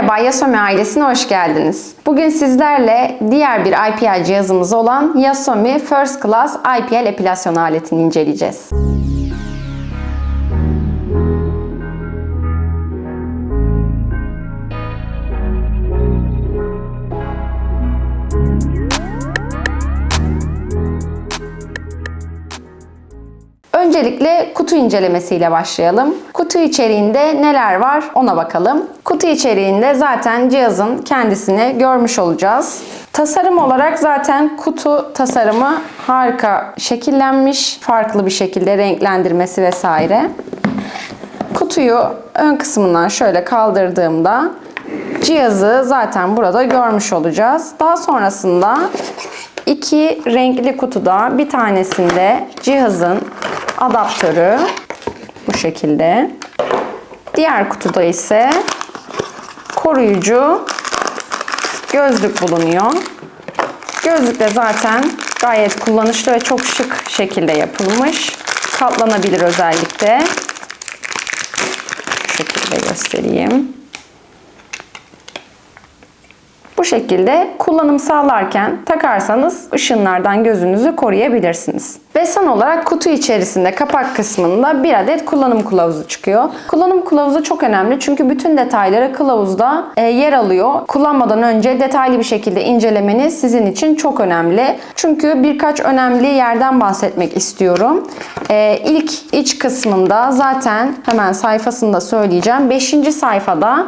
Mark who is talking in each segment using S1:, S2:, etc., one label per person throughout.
S1: Merhaba Yasomi ailesine hoş geldiniz. Bugün sizlerle diğer bir IPL cihazımız olan Yasomi First Class IPL epilasyon aletini inceleyeceğiz. Öncelikle kutu incelemesiyle başlayalım. Kutu içeriğinde neler var ona bakalım. Kutu içeriğinde zaten cihazın kendisini görmüş olacağız. Tasarım olarak zaten kutu tasarımı harika şekillenmiş. Farklı bir şekilde renklendirmesi vesaire. Kutuyu ön kısmından şöyle kaldırdığımda cihazı zaten burada görmüş olacağız. Daha sonrasında iki renkli kutuda bir tanesinde cihazın adaptörü bu şekilde. Diğer kutuda ise koruyucu gözlük bulunuyor. Gözlük de zaten gayet kullanışlı ve çok şık şekilde yapılmış. Katlanabilir özellikle. Şu şekilde göstereyim. Bu şekilde kullanım sağlarken takarsanız ışınlardan gözünüzü koruyabilirsiniz. Ve son olarak kutu içerisinde kapak kısmında bir adet kullanım kılavuzu çıkıyor. Kullanım kılavuzu çok önemli çünkü bütün detayları kılavuzda e, yer alıyor. Kullanmadan önce detaylı bir şekilde incelemeniz sizin için çok önemli. Çünkü birkaç önemli yerden bahsetmek istiyorum. E, ilk iç kısmında zaten hemen sayfasında söyleyeceğim. 5. sayfada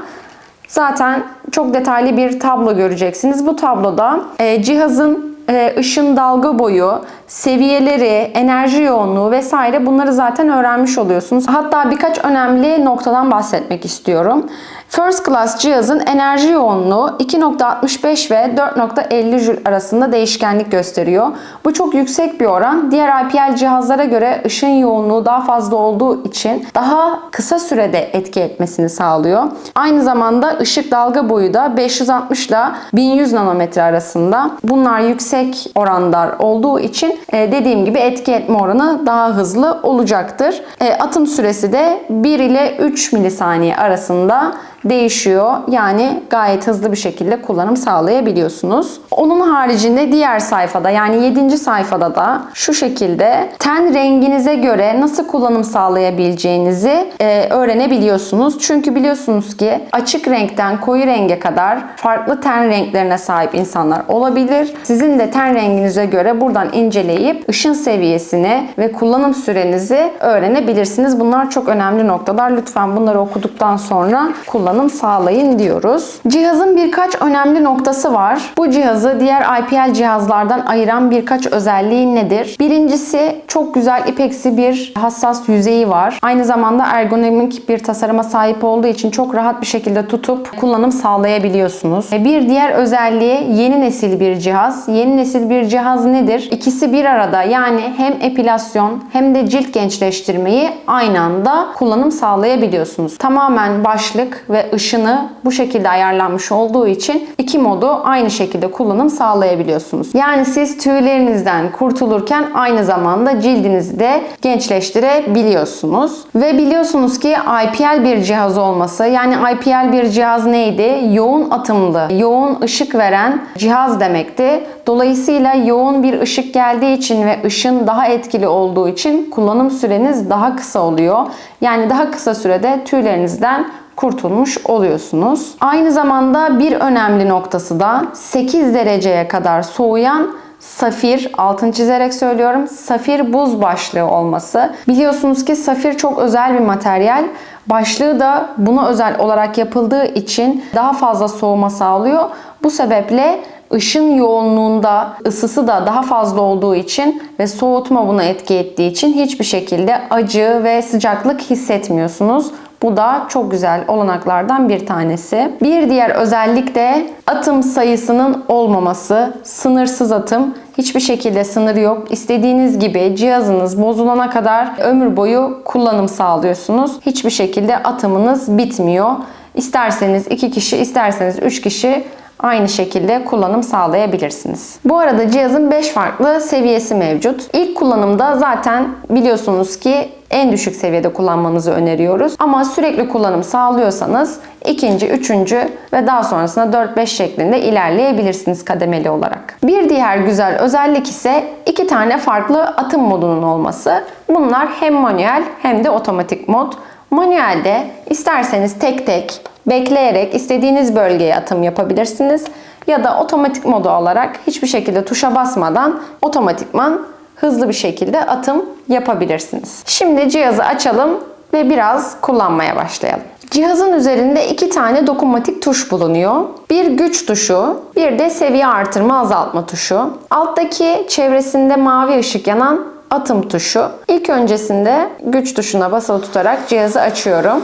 S1: Zaten çok detaylı bir tablo göreceksiniz. Bu tabloda e, cihazın e, ışın dalga boyu, seviyeleri, enerji yoğunluğu vesaire bunları zaten öğrenmiş oluyorsunuz. Hatta birkaç önemli noktadan bahsetmek istiyorum. First Class cihazın enerji yoğunluğu 2.65 ve 4.50 Joule arasında değişkenlik gösteriyor. Bu çok yüksek bir oran. Diğer IPL cihazlara göre ışın yoğunluğu daha fazla olduğu için daha kısa sürede etki etmesini sağlıyor. Aynı zamanda ışık dalga boyu da 560 ile 1100 nanometre arasında. Bunlar yüksek oranlar olduğu için e, dediğim gibi etki etme oranı daha hızlı olacaktır. E, atım süresi de 1 ile 3 milisaniye arasında değişiyor. Yani gayet hızlı bir şekilde kullanım sağlayabiliyorsunuz. Onun haricinde diğer sayfada yani 7. sayfada da şu şekilde ten renginize göre nasıl kullanım sağlayabileceğinizi e, öğrenebiliyorsunuz. Çünkü biliyorsunuz ki açık renkten koyu renge kadar farklı ten renklerine sahip insanlar olabilir. Sizin de ten renginize göre buradan inceleyip ışın seviyesini ve kullanım sürenizi öğrenebilirsiniz. Bunlar çok önemli noktalar. Lütfen bunları okuduktan sonra kullanın kullanım sağlayın diyoruz. Cihazın birkaç önemli noktası var. Bu cihazı diğer IPL cihazlardan ayıran birkaç özelliği nedir? Birincisi çok güzel ipeksi bir hassas yüzeyi var. Aynı zamanda ergonomik bir tasarıma sahip olduğu için çok rahat bir şekilde tutup kullanım sağlayabiliyorsunuz. Bir diğer özelliği yeni nesil bir cihaz. Yeni nesil bir cihaz nedir? İkisi bir arada yani hem epilasyon hem de cilt gençleştirmeyi aynı anda kullanım sağlayabiliyorsunuz. Tamamen başlık ve ışını bu şekilde ayarlanmış olduğu için iki modu aynı şekilde kullanım sağlayabiliyorsunuz. Yani siz tüylerinizden kurtulurken aynı zamanda cildinizi de gençleştirebiliyorsunuz. Ve biliyorsunuz ki IPL bir cihaz olması yani IPL bir cihaz neydi? Yoğun atımlı, yoğun ışık veren cihaz demekti. Dolayısıyla yoğun bir ışık geldiği için ve ışın daha etkili olduğu için kullanım süreniz daha kısa oluyor. Yani daha kısa sürede tüylerinizden kurtulmuş oluyorsunuz. Aynı zamanda bir önemli noktası da 8 dereceye kadar soğuyan safir, altın çizerek söylüyorum, safir buz başlığı olması. Biliyorsunuz ki safir çok özel bir materyal. Başlığı da buna özel olarak yapıldığı için daha fazla soğuma sağlıyor. Bu sebeple ışın yoğunluğunda ısısı da daha fazla olduğu için ve soğutma buna etki ettiği için hiçbir şekilde acı ve sıcaklık hissetmiyorsunuz. Bu da çok güzel olanaklardan bir tanesi. Bir diğer özellik de atım sayısının olmaması. Sınırsız atım. Hiçbir şekilde sınır yok. İstediğiniz gibi cihazınız bozulana kadar ömür boyu kullanım sağlıyorsunuz. Hiçbir şekilde atımınız bitmiyor. İsterseniz 2 kişi, isterseniz 3 kişi aynı şekilde kullanım sağlayabilirsiniz. Bu arada cihazın 5 farklı seviyesi mevcut. İlk kullanımda zaten biliyorsunuz ki en düşük seviyede kullanmanızı öneriyoruz. Ama sürekli kullanım sağlıyorsanız ikinci, üçüncü ve daha sonrasında 4-5 şeklinde ilerleyebilirsiniz kademeli olarak. Bir diğer güzel özellik ise iki tane farklı atım modunun olması. Bunlar hem manuel hem de otomatik mod. Manuelde isterseniz tek tek bekleyerek istediğiniz bölgeye atım yapabilirsiniz ya da otomatik modu alarak hiçbir şekilde tuşa basmadan otomatikman hızlı bir şekilde atım yapabilirsiniz. Şimdi cihazı açalım ve biraz kullanmaya başlayalım. Cihazın üzerinde iki tane dokunmatik tuş bulunuyor. Bir güç tuşu, bir de seviye artırma azaltma tuşu. Alttaki çevresinde mavi ışık yanan atım tuşu. İlk öncesinde güç tuşuna basılı tutarak cihazı açıyorum.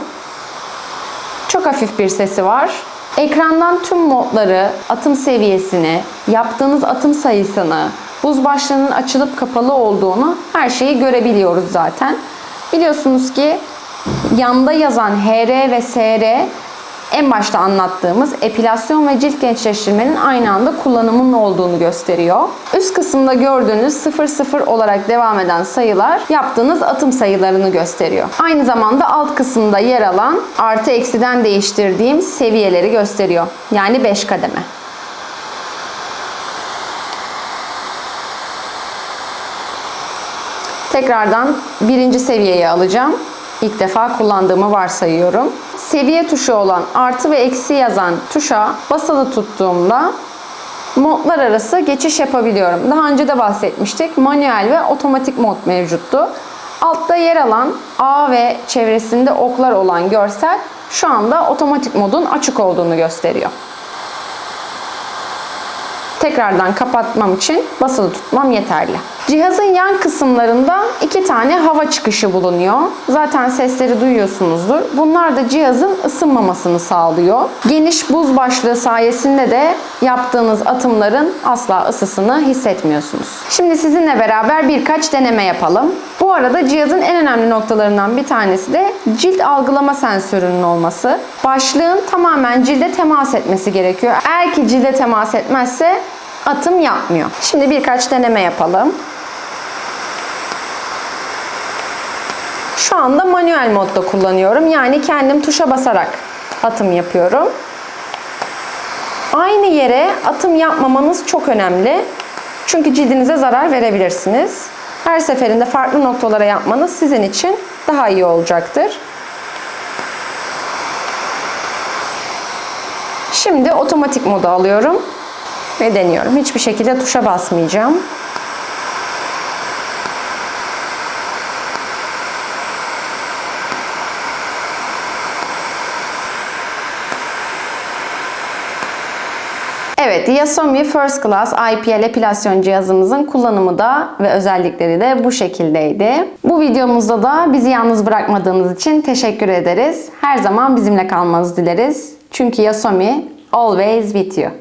S1: Çok hafif bir sesi var. Ekrandan tüm modları, atım seviyesini, yaptığınız atım sayısını, buz başlığının açılıp kapalı olduğunu her şeyi görebiliyoruz zaten. Biliyorsunuz ki yanda yazan HR ve SR en başta anlattığımız epilasyon ve cilt gençleştirmenin aynı anda kullanımının olduğunu gösteriyor. Üst kısımda gördüğünüz 00 olarak devam eden sayılar yaptığınız atım sayılarını gösteriyor. Aynı zamanda alt kısımda yer alan artı eksiden değiştirdiğim seviyeleri gösteriyor. Yani 5 kademe. Tekrardan birinci seviyeye alacağım. İlk defa kullandığımı varsayıyorum. Seviye tuşu olan artı ve eksi yazan tuşa basılı tuttuğumda modlar arası geçiş yapabiliyorum. Daha önce de bahsetmiştik. Manuel ve otomatik mod mevcuttu. Altta yer alan A ve çevresinde oklar olan görsel şu anda otomatik modun açık olduğunu gösteriyor. Tekrardan kapatmam için basılı tutmam yeterli. Cihazın yan kısımlarında iki tane hava çıkışı bulunuyor. Zaten sesleri duyuyorsunuzdur. Bunlar da cihazın ısınmamasını sağlıyor. Geniş buz başlığı sayesinde de yaptığınız atımların asla ısısını hissetmiyorsunuz. Şimdi sizinle beraber birkaç deneme yapalım. Bu arada cihazın en önemli noktalarından bir tanesi de cilt algılama sensörünün olması. Başlığın tamamen cilde temas etmesi gerekiyor. Eğer ki cilde temas etmezse atım yapmıyor. Şimdi birkaç deneme yapalım. Şu anda manuel modda kullanıyorum. Yani kendim tuşa basarak atım yapıyorum. Aynı yere atım yapmamanız çok önemli. Çünkü cildinize zarar verebilirsiniz. Her seferinde farklı noktalara yapmanız sizin için daha iyi olacaktır. Şimdi otomatik moda alıyorum ve deniyorum. Hiçbir şekilde tuşa basmayacağım. Evet, Yasomi First Class IPL epilasyon cihazımızın kullanımı da ve özellikleri de bu şekildeydi. Bu videomuzda da bizi yalnız bırakmadığınız için teşekkür ederiz. Her zaman bizimle kalmanızı dileriz. Çünkü Yasomi always with you.